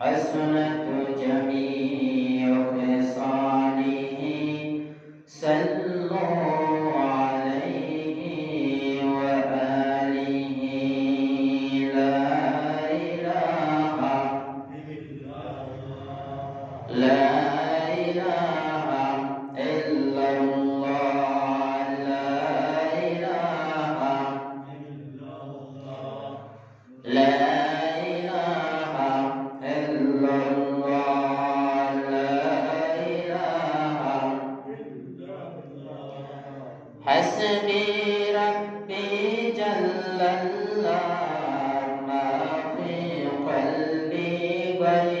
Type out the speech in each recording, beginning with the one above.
حسنت جميع خصاله صلوا عليه وآله. لا إله إلا الله. حسبي ربي جل الله ما في قلبي غير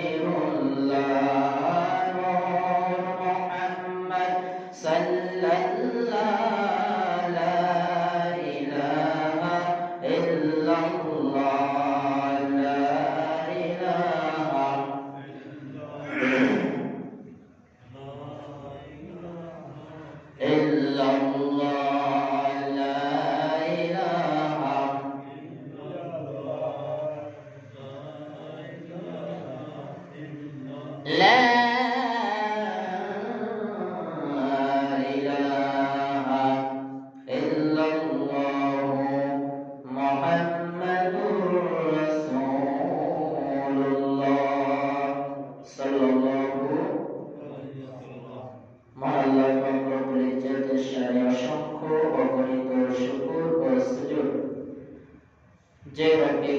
যে রব্বি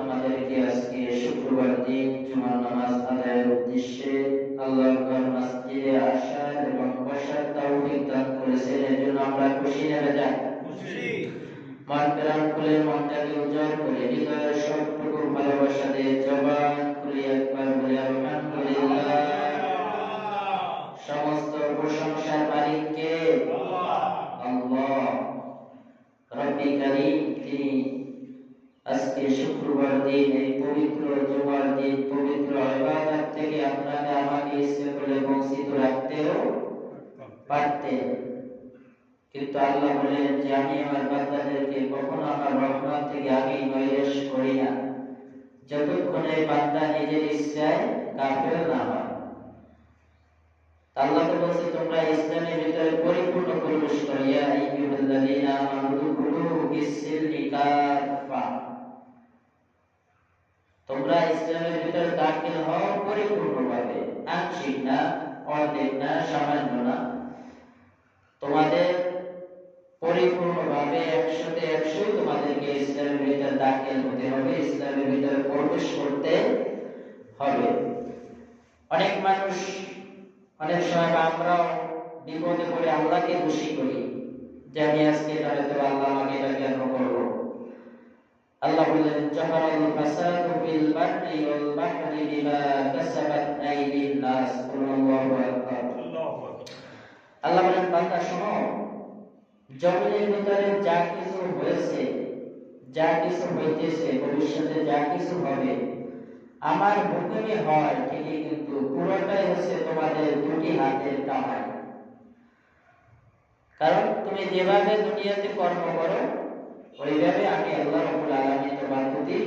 আমাদেরকে আজকে শুক্রবার দিন জুমার নামাজ আদায়ের উদ্দেশ্যে মসজিদে আসার এবং বসার তৌফিক দান করেছেন। এজন্য আমরা খুশি মন প্রাণ খুলে মনটাকে উজ্জ্বল করে হৃদয়ের সবটুকু ভালোবাসা দিয়ে জবান খুলে একবার বলে আলহামদুলিল্লাহ। সমস্ত প্রশংসার মালিককে আল্লাহ। রব্বি করিম তিনি আজকে শুক্রবার দিন এই পবিত্র জুমার দিন পবিত্র ইবাদত থেকে আপনাকে আমাকে ইচ্ছে করে বঞ্চিত রাখতেও পারতেন। কিন্তু আল্লাহ বলেন, যে আমি আমার বান্দাদেরকে কখনো আমার রহমত থেকে আগেই নৈরাশ করি না। যতক্ষণে বান্দা নিজের ইচ্ছায় কাফের না হয়। বলছে, তোমরা ইসলামের ভিতরে পরিপূর্ণ প্রবেশ করো। ইয়া আইয়ুহাল্লাযীনা আমানু কাফা তোমরা ইসলামের ভিতরে দাখিল হও পরিপূর্ণভাবে। আংশিক না, অর্ধেক না, সামান্য না। তোমাদের পরিপূর্ণভাবে একশোতে একশোই তোমাদেরকে ইসলামের ভিতরে দাখিল হতে হবে, ইসলামের ভিতরে প্রবেশ করতে হবে। অনেক মানুষ, অনেক সময় আমরাও বিপদে পড়ে আল্লাহকে খুশি করি যে আমি আজকে তাহলে তো আল্লাহ আমাকে এটা কেন করব? আল্লাহ বললেন, জাহারাল ফাসাদু ফিল বাররি ওয়াল বাহরি বিমা কাসাবাত আইদিন নাস। আল্লাহু আকবার। আল্লাহ বলেন বান্দা শোনো। জমিনের ভিতরে যা কিছু হয়েছে, যা কিছু হইতেছে, ভবিষ্যতে যা কিছু হবে, আমার হুকুমে হয় ঠিকই কিন্তু পুরোটাই হচ্ছে তোমাদের দুটি হাতের কামাই। কারণ তুমি যেভাবে দুনিয়াতে কর্ম করো, ওইভাবে আমি আল্লাহ রবুল আলমী তোমার প্রতি